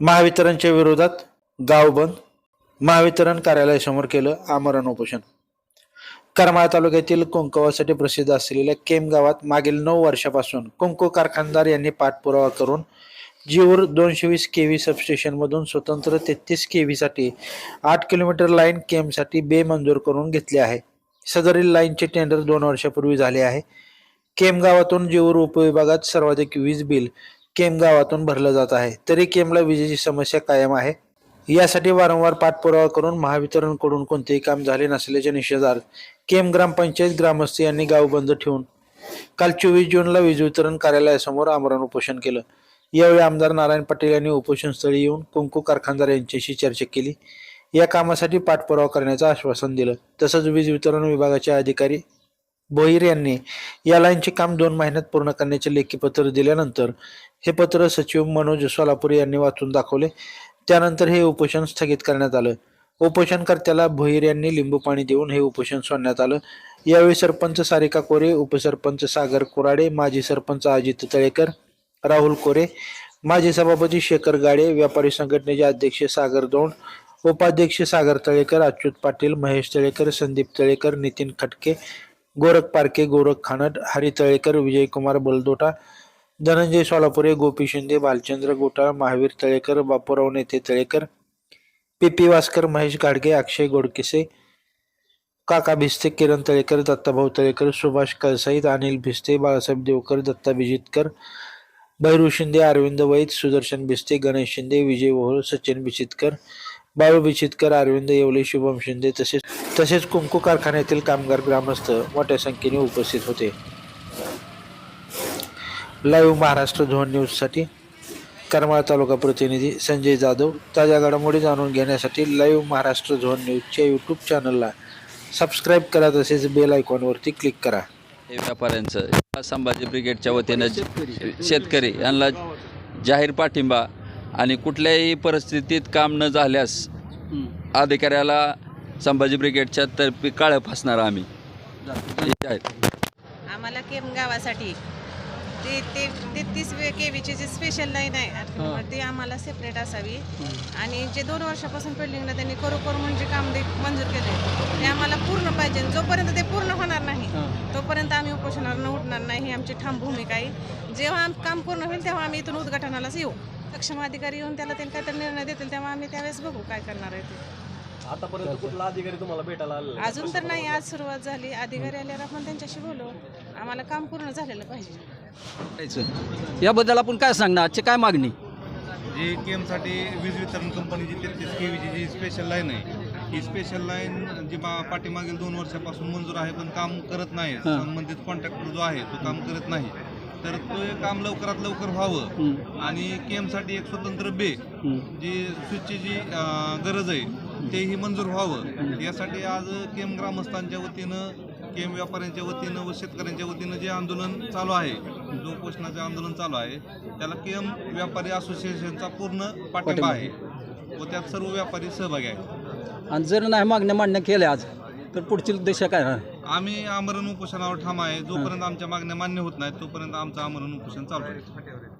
महावितरणच्या विरोधात गाव बंद. महावितरण कार्यालयासमोर केलं आमरण उपोषण. करमाळा तालुक्यातील कुंकवासाठी प्रसिद्ध असलेल्या केम गावात मागील नऊ वर्षापासून कुंकू कारखानदार यांनी पाठपुरावा करून जीवर दोनशे वीस के व्ही सबस्टेशनमधून स्वतंत्र तेहतीस के व्हीसाठी आठ किलोमीटर लाईन केमसाठी बेमंजूर करून घेतली आहे. सदरील लाईनचे टेंडर दोन वर्षापूर्वी झाले आहे. केम गावातून जीवर उपविभागात सर्वाधिक वीज बिल केम गावातून भरलं जात आहे. तरी केमला विजेची समस्या कायम आहे. यासाठी वारंवार पाठपुरावा करून महावितरणकडून कोणतेही काम झाले नसल्याच्या निषेधार्थ केम ग्रामपंचायत ग्रामस्थ यांनी गाव बंद ठेवून काल चोवीस जूनला वीज वितरण कार्यालयासमोर आमरण उपोषण केलं. यावेळी आमदार नारायण पटेल यांनी उपोषणस्थळी येऊन कुंकू कारखानदार यांच्याशी चर्चा केली. या कामासाठी पाठपुरावा करण्याचं आश्वासन दिलं. तसंच वीज वितरण विभागाचे अधिकारी भोईर यांनी या लाईनचे काम दोन महिन्यात पूर्ण करण्याचे लेखी पत्र दिल्यानंतर हे पत्र सचिव मनोज सोलापूर यांनी वाचून दाखवले. त्यानंतर हे उपोषण स्थगित करण्यात आलं. उपोषणकर्त्याला भोईर यांनी लिंबू पाणी देऊन हे उपोषण सोडण्यात आलं. यावेळी सरपंच सारिका कोरे उपसरपंच सागर कोराडे माजी सरपंच अजित तळेकर राहुल कोरे माजी सभापती शेखर गाडे व्यापारी संघटनेचे अध्यक्ष सागर दोंड उपाध्यक्ष सागर तळेकर अच्युत पाटील महेश तळेकर संदीप तळेकर नितीन खटके गोरख पारखे गोरख खानट हरी तळेकर विजयकुमार बलदोटा धनंजय सोलापुरे गोपी शिंदे भालचंद्र गोटाळ महावीर तळेकर बापूराव नेते तळेकर पी पी वास्कर महेश गाडगे अक्षय गोडकिसे काका भिस्ते किरण तळेकर दत्ताभाऊ तळेकर सुभाष कळसाईत अनिल भिस्ते बाळासाहेब देवकर दत्ता विजितकर भैरू शिंदे अरविंद वैद सुदर्शन भिस्ते गणेश शिंदे विजय ओहोळ सचिन बिचितकर बाळू बिचितकर अरविंद येवले शुभम शिंदे तसेच तसेच कुंकू कारखान्यातील कामगार ग्रामस्थ मोठ्या संख्येने उपस्थित होते. लाईव्ह महाराष्ट्र झोन न्यूजसाठी करमाळा तालुका प्रतिनिधी संजय जाधव ताज्या घडामोडी जाणून घेण्यासाठी लाईव्ह महाराष्ट्र झोन न्यूजच्या यूट्यूब चॅनलला सबस्क्राईब करा तसेच बेल आयकॉनवरती क्लिक करा. हे व्यापाऱ्यांचं संभाजी ब्रिगेडच्या वतीनं शेतकरी यांना जाहीर पाठिंबा आणि कुठल्याही परिस्थितीत काम न झाल्यास अधिकाऱ्याला संभाजी ब्रिगेडच्या तर्फे काळं फासणार आम्ही. हे आहे. आम्हाला केम गावासाठी. ते ते तेहतीस के व्हीची जी स्पेशल लाईन आहे ती आम्हाला सेपरेट असावी. आणि जे दोन वर्षापासून पेंडिंगला त्यांनी करू करू म्हणजे काम दे मंजूर केले ते आम्हाला पूर्ण पाहिजे. जोपर्यंत ते पूर्ण होणार नाही तोपर्यंत आम्ही उपोषणावर उठणार नाही. ही आमची ठाम भूमिका आहे. जेव्हा आम- काम पूर्ण होईल तेव्हा आम्ही इथून उद्घाटनालाच येऊ. सक्षम अधिकारी येऊन त्याला त्यांनी काहीतरी निर्णय देतील तेव्हा आम्ही त्यावेळेस बघू काय करणार आहे ते. आतापर्यंत कुठला अधिकारी तुम्हाला भेटायला आलेला आहे? अजून तर नाही आज सुरुवात झाली. अधिकारी आल्यावर आपण त्यांच्याशी बोलू. आम्हाला काम पूर्ण झालेलं पाहिजे. करायचं याबद्दल आपण काय सांगणार? आजची काय मागणी? जी केमसाठी वीज वितरण कंपनीची तेहतीस के व्हीची जी स्पेशल लाईन आहे. ही स्पेशल लाईन जी बा पाठीमागील दोन वर्षापासून मंजूर आहे पण काम करत नाही. संबंधित कॉन्ट्रॅक्टर जो आहे तो काम करत नाही. तर तो काम लवकरात लवकर व्हावं. आणि केमसाठी एक स्वतंत्र बे जी स्विचची जी गरज आहे तेही मंजूर व्हावं. यासाठी आज केम ग्रामस्थांच्या वतीनं केम व्यापाऱ्यांच्या वतीनं व शेतकऱ्यांच्या वतीनं जे आंदोलन चालू आहे जो उपोषणाचे आंदोलन चालू आहे त्याला केम व्यापारी असोसिएशनचा पूर्ण पाठिंबा आहे. व त्यात सर्व व्यापारी सहभागी आहेत. आणि जर नाही मागण्या मान्य केल्या आज तर पुढची दिशा काय राहणार? आम्ही आमरण उपोषणावर ठाम आहे. जोपर्यंत आमच्या मागण्या मान्य होत नाहीत तोपर्यंत आमचं आमरण उपोषण चालू आहे